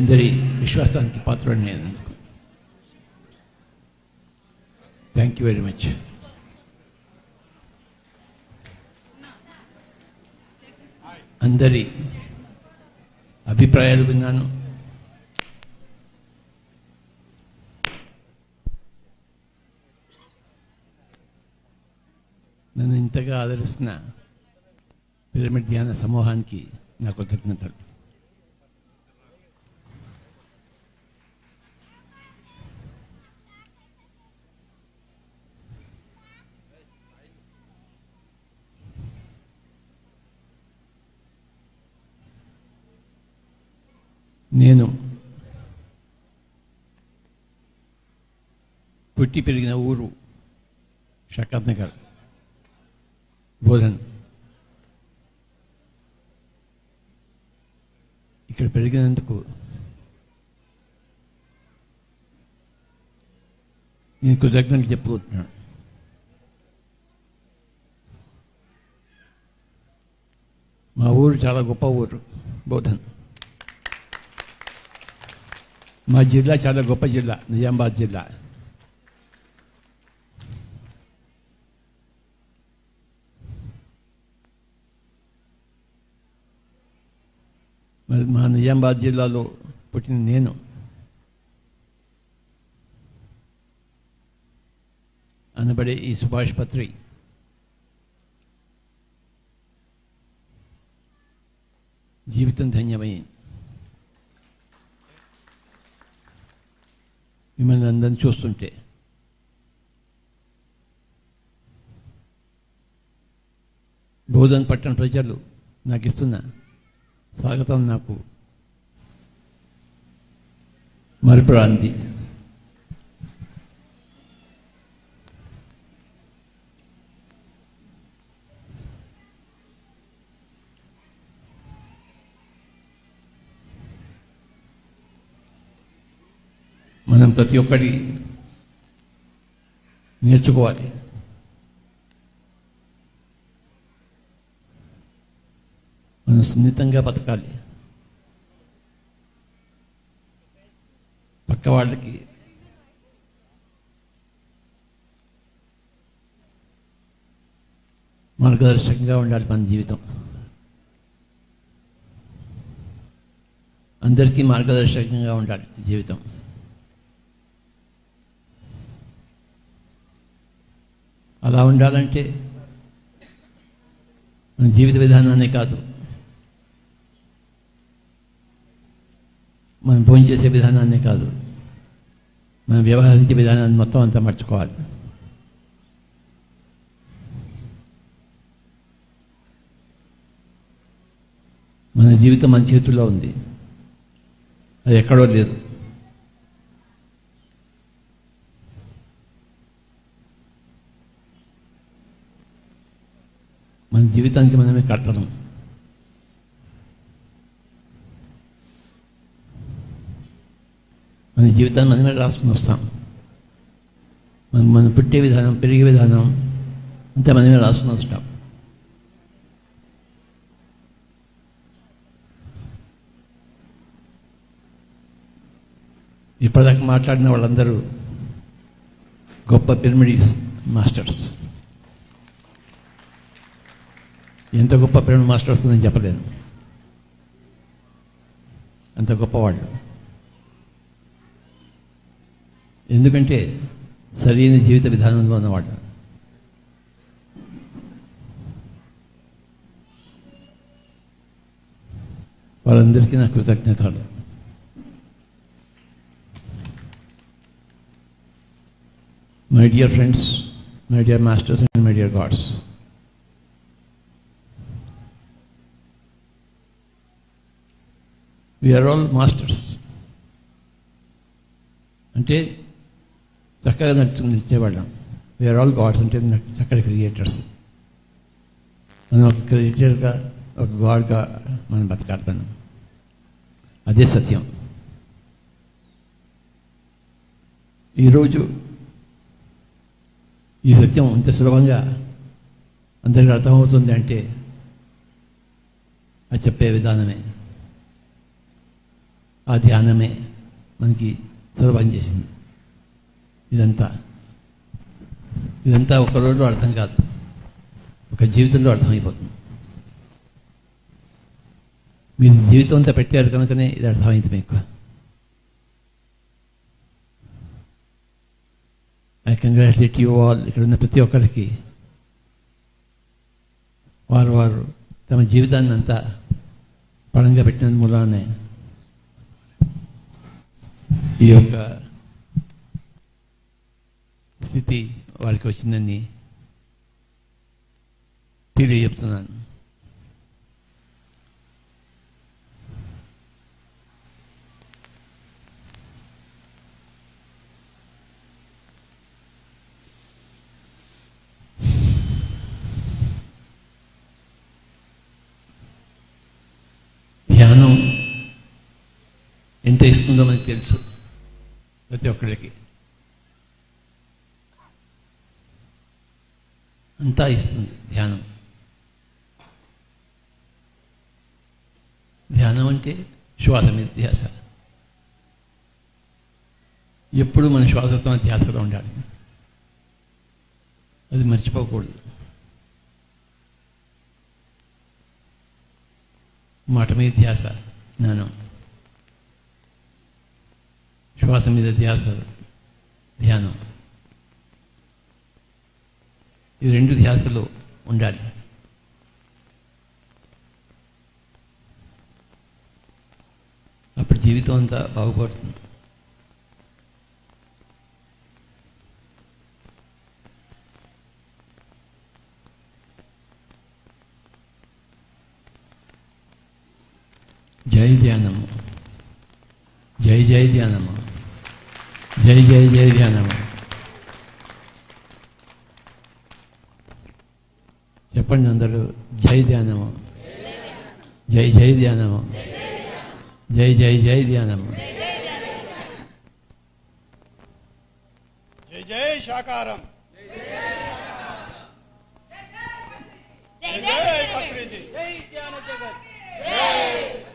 అందరి విశ్వాసానికి పాత్ర నేను థ్యాంక్ యూ వెరీ మచ్ అందరి అభిప్రాయాలు విన్నాను. నన్ను ఇంతగా ఆదరిస్తున్న పిరమిడ్ ధ్యాన సమూహానికి నా కృతజ్ఞతలు. నేను పుట్టి పెరిగిన ఊరు షకత్ నగర్ బోధన్. ఇక్కడ పెరిగినందుకు నేను కృతజ్ఞతలు చెప్పుకుంటున్నాను. మా ఊరు చాలా గొప్ప ఊరు బోధన్. మా జిల్లా చాలా గొప్ప జిల్లా నిజామాబాద్ జిల్లా. మరి మా నిజామాబాద్ జిల్లాలో పుట్టిన నేను. అనబడే ఈ సుభాష్ పత్రి. జీవితం ధన్యమైంది మిమ్మల్ని అందరిని చూస్తుంటే. బోధన పట్టణ ప్రజలు నాకు ఇస్తున్న స్వాగతం నాకు. మరుపురాంది మనం ప్రతి ఒక్కటి నేర్చుకోవాలి. మనం సున్నితంగా బతకాలి. పక్క వాళ్ళకి మార్గదర్శకంగా ఉండాలి మన జీవితం. అందరికీ మార్గదర్శకంగా ఉండాలి జీవితం. అలా ఉండాలంటే మన జీవిత విధానాన్ని కాదు. మనం భోజనం చేసే విధానాన్ని కాదు. మనం వ్యవహరించే విధానాన్ని మొత్తం అంతా మర్చుకోవాలి. మన జీవితం మన చేతుల్లో ఉంది. అది ఎక్కడో లేదు మన జీవితానికి మనమే కట్టడం. మన జీవితాన్ని మనమే రాసుకుని వస్తాం. మనం మనం పుట్టే విధానం పెరిగే విధానం అంతా మనమే రాసుకుని వస్తాం. ఇప్పటిదాకా మాట్లాడిన వాళ్ళందరూ గొప్ప పిరమిడ్ మాస్టర్స్. ఎంత గొప్ప ప్రేమ మాస్టర్స్ నేను చెప్పలేను. అంత గొప్పవాళ్ళు ఎందుకంటే సరైన జీవిత విధానంలో ఉన్నవాళ్ళు వాళ్ళందరికీ నా కృతజ్ఞతలు. My dear friends my dear masters and my dear gods we are all masters అంటే చక్కగా నడుచుకుని నిలిచేవాళ్ళం వీఆర్ ఆల్ గాడ్స్ అంటే చక్కటి క్రియేటర్స్ మనం ఒక క్రియేటర్గా ఒక గాడ్గా మనం బతకాలి అదే సత్యం. ఈరోజు ఈ సత్యం ఇంత సులభంగా అందరికీ అర్థమవుతుంది అంటే అది చెప్పే విధానమే. ఆ ధ్యానమే మనకి సులభం చేసింది. ఇదంతా. ఇదంతా ఒక రోజులో అర్థం కాదు. ఒక జీవితంలో అర్థమైపోతుంది. మీరు జీవితం అంతా పెట్టారు కనుకనే ఇది అర్థమైంది మీకు. ఐ కంగ్రాచులేట్ యూ ఆల్ ఇక్కడ ఉన్న ప్రతి ఒక్కరికి. వారు వారు తమ జీవితాన్ని అంతా పడంగా పెట్టిన మూలానే ఈ యొక్క స్థితి వారికి వచ్చిందని తెలియజెప్తున్నాను. ధ్యానం ఎంత ఇస్తుందో మనకు తెలుసు. ప్రతి ఒక్కరికి అంతా ఇస్తుంది ధ్యానం. ధ్యానం అంటే శ్వాస మీద ధ్యాస ఎప్పుడు మన శ్వాసతో ధ్యాసలో ఉండాలి. అది మర్చిపోకూడదు. మాట మీద ధ్యాస. జ్ఞానం. శ్వాస మీద ధ్యాస ధ్యానం. ఈ రెండు ధ్యాసలు ఉండాలి. అప్పుడు జీవితం అంతా బాగుపడుతుంది. జై ధ్యానము. జై జై ధ్యానము. జై జై జై ధ్యానమ్మ చెప్పండి అందరూ జై ధ్యానము జై జై ధ్యానము జై జై జై ధ్యానము జై జై సాకారం జై జై జై ధ్యాన జగత్ జై